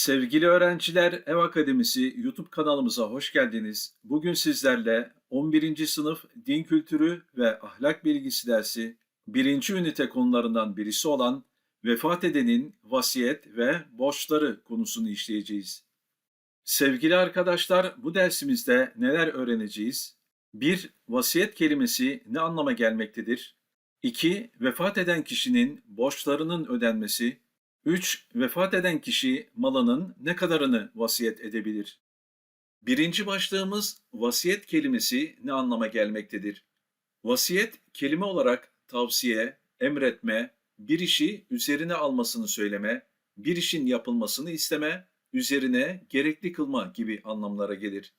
Sevgili öğrenciler, Ev Akademisi YouTube kanalımıza hoş geldiniz. Bugün sizlerle 11. sınıf din kültürü ve ahlak bilgisi dersi 1. ünite konularından birisi olan vefat edenin vasiyet ve borçları konusunu işleyeceğiz. Sevgili arkadaşlar, bu dersimizde neler öğreneceğiz? 1. Vasiyet kelimesi ne anlama gelmektedir? 2. Vefat eden kişinin borçlarının ödenmesi. 3. Vefat eden kişi malının ne kadarını vasiyet edebilir? Birinci başlığımız vasiyet kelimesi ne anlama gelmektedir? Vasiyet kelime olarak tavsiye, emretme, bir işi üzerine almasını söyleme, bir işin yapılmasını isteme, üzerine gerekli kılma gibi anlamlara gelir.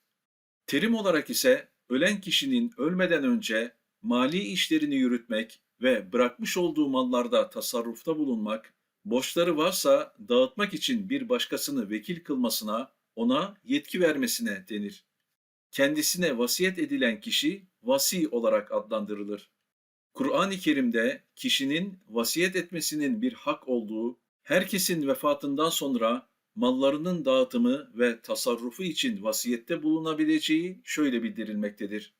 Terim olarak ise ölen kişinin ölmeden önce mali işlerini yürütmek ve bırakmış olduğu mallarda tasarrufta bulunmak, borçları varsa dağıtmak için bir başkasını vekil kılmasına, ona yetki vermesine denir. Kendisine vasiyet edilen kişi vasi olarak adlandırılır. Kur'an-ı Kerim'de kişinin vasiyet etmesinin bir hak olduğu, herkesin vefatından sonra mallarının dağıtımı ve tasarrufu için vasiyette bulunabileceği şöyle bildirilmektedir.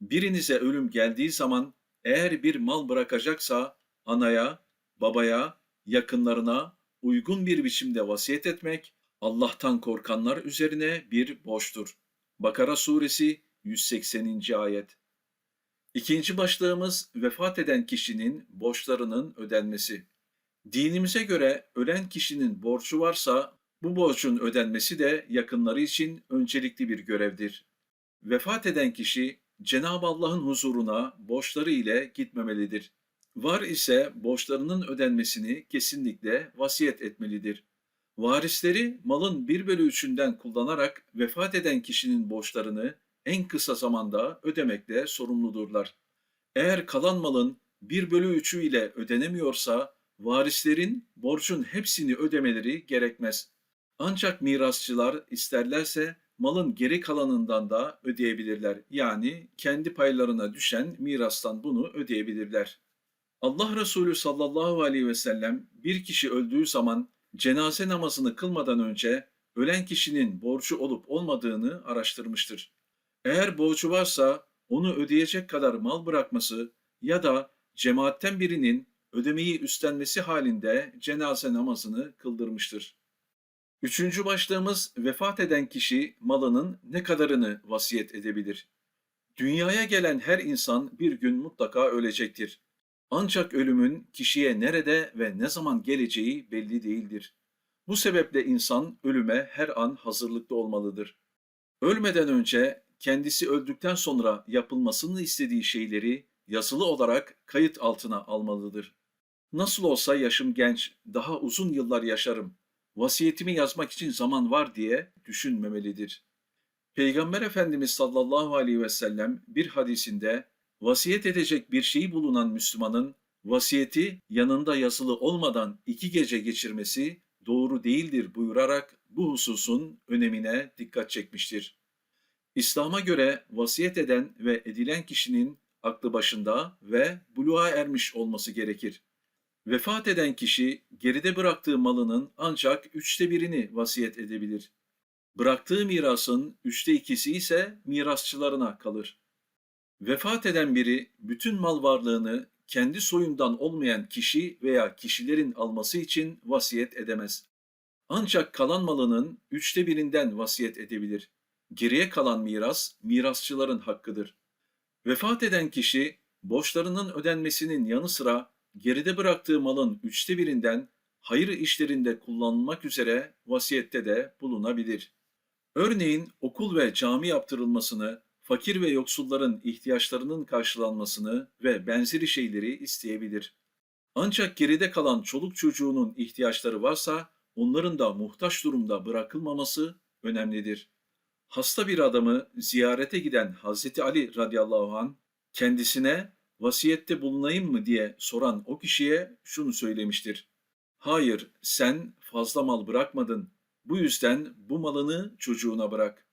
Birinize ölüm geldiği zaman eğer bir mal bırakacaksa anaya, babaya, yakınlarına uygun bir biçimde vasiyet etmek Allah'tan korkanlar üzerine bir borçtur. Bakara suresi 180. ayet. İkinci başlığımız vefat eden kişinin borçlarının ödenmesi. Dinimize göre ölen kişinin borcu varsa bu borcun ödenmesi de yakınları için öncelikli bir görevdir. Vefat eden kişi Cenab-ı Allah'ın huzuruna borçları ile gitmemelidir. Var ise borçlarının ödenmesini kesinlikle vasiyet etmelidir. Varisleri malın bir bölü üçünden kullanarak vefat eden kişinin borçlarını en kısa zamanda ödemekle sorumludurlar. Eğer kalan malın bir bölü üçü ile ödenemiyorsa varislerin borcun hepsini ödemeleri gerekmez. Ancak mirasçılar isterlerse malın geri kalanından da ödeyebilirler. Yani kendi paylarına düşen mirastan bunu ödeyebilirler. Allah Resulü sallallahu aleyhi ve sellem bir kişi öldüğü zaman cenaze namazını kılmadan önce ölen kişinin borcu olup olmadığını araştırmıştır. Eğer borcu varsa onu ödeyecek kadar mal bırakması ya da cemaatten birinin ödemeyi üstlenmesi halinde cenaze namazını kıldırmıştır. Üçüncü başlığımız vefat eden kişi malının ne kadarını vasiyet edebilir? Dünyaya gelen her insan bir gün mutlaka ölecektir. Ancak ölümün kişiye nerede ve ne zaman geleceği belli değildir. Bu sebeple insan ölüme her an hazırlıklı olmalıdır. Ölmeden önce kendisi öldükten sonra yapılmasını istediği şeyleri yazılı olarak kayıt altına almalıdır. Nasıl olsa yaşım genç, daha uzun yıllar yaşarım. Vasiyetimi yazmak için zaman var diye düşünmemelidir. Peygamber Efendimiz sallallahu aleyhi ve sellem bir hadisinde vasiyet edecek bir şeyi bulunan Müslümanın vasiyeti yanında yazılı olmadan iki gece geçirmesi doğru değildir buyurarak bu hususun önemine dikkat çekmiştir. İslam'a göre vasiyet eden ve edilen kişinin aklı başında ve buluğa ermiş olması gerekir. Vefat eden kişi geride bıraktığı malının ancak üçte birini vasiyet edebilir. Bıraktığı mirasın üçte ikisi ise mirasçılarına kalır. Vefat eden biri bütün mal varlığını kendi soyundan olmayan kişi veya kişilerin alması için vasiyet edemez. Ancak kalan malının üçte birinden vasiyet edebilir. Geriye kalan miras, mirasçıların hakkıdır. Vefat eden kişi, borçlarının ödenmesinin yanı sıra geride bıraktığı malın üçte birinden hayır işlerinde kullanılmak üzere vasiyette de bulunabilir. Örneğin okul ve cami yaptırılmasını, fakir ve yoksulların ihtiyaçlarının karşılanmasını ve benzeri şeyleri isteyebilir. Ancak geride kalan çoluk çocuğunun ihtiyaçları varsa onların da muhtaç durumda bırakılmaması önemlidir. Hasta bir adamı ziyarete giden Hazreti Ali radıyallahu an kendisine vasiyette bulunayım mı diye soran o kişiye şunu söylemiştir. Hayır, sen fazla mal bırakmadın. Bu yüzden bu malını çocuğuna bırak.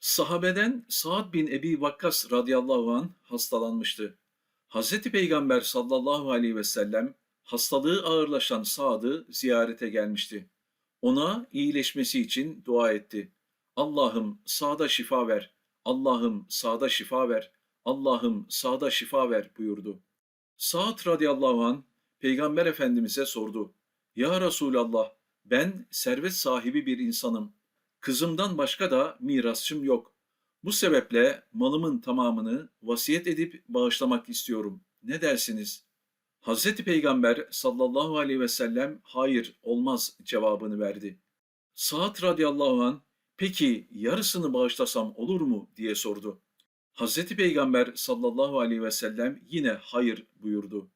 Sahabeden Sa'd bin Ebi Vakkas radıyallahu an hastalanmıştı. Hazreti Peygamber sallallahu aleyhi ve sellem hastalığı ağırlaşan Sa'd'ı ziyarete gelmişti. Ona iyileşmesi için dua etti. Allah'ım sağda şifa ver, Allah'ım sağda şifa ver, Allah'ım sağda şifa ver buyurdu. Sa'd radıyallahu an Peygamber Efendimiz'e sordu. Ya Resulallah ben servet sahibi bir insanım. Kızımdan başka da mirasçım yok. Bu sebeple malımın tamamını vasiyet edip bağışlamak istiyorum. Ne dersiniz? Hazreti Peygamber sallallahu aleyhi ve sellem hayır olmaz cevabını verdi. Sa'd radıyallahu an peki yarısını bağışlasam olur mu diye sordu. Hazreti Peygamber sallallahu aleyhi ve sellem yine hayır buyurdu.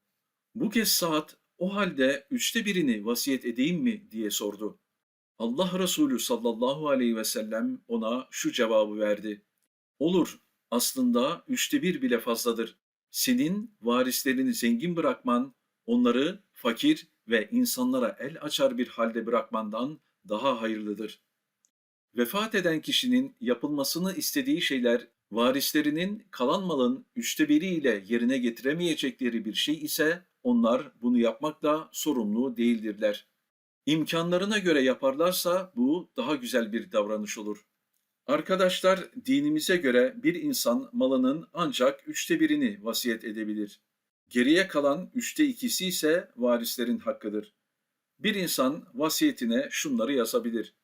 Bu kez Sa'd o halde üçte birini vasiyet edeyim mi diye sordu. Allah Resulü sallallahu aleyhi ve sellem ona şu cevabı verdi. Olur, aslında üçte bir bile fazladır. Senin varislerini zengin bırakman, onları fakir ve insanlara el açar bir halde bırakmandan daha hayırlıdır. Vefat eden kişinin yapılmasını istediği şeyler varislerinin kalan malın üçte biriyle yerine getiremeyecekleri bir şey ise onlar bunu yapmakla sorumlu değildirler. İmkanlarına göre yaparlarsa bu daha güzel bir davranış olur. Arkadaşlar dinimize göre bir insan malının ancak üçte birini vasiyet edebilir. Geriye kalan üçte ikisi ise varislerin hakkıdır. Bir insan vasiyetine şunları yazabilir.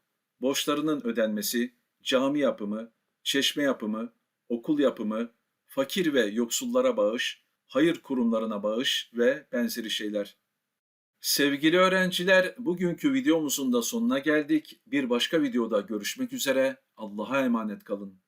Borçlarının ödenmesi, cami yapımı, çeşme yapımı, okul yapımı, fakir ve yoksullara bağış, hayır kurumlarına bağış ve benzeri şeyler. Sevgili öğrenciler, bugünkü videomuzun da sonuna geldik. Bir başka videoda görüşmek üzere. Allah'a emanet kalın.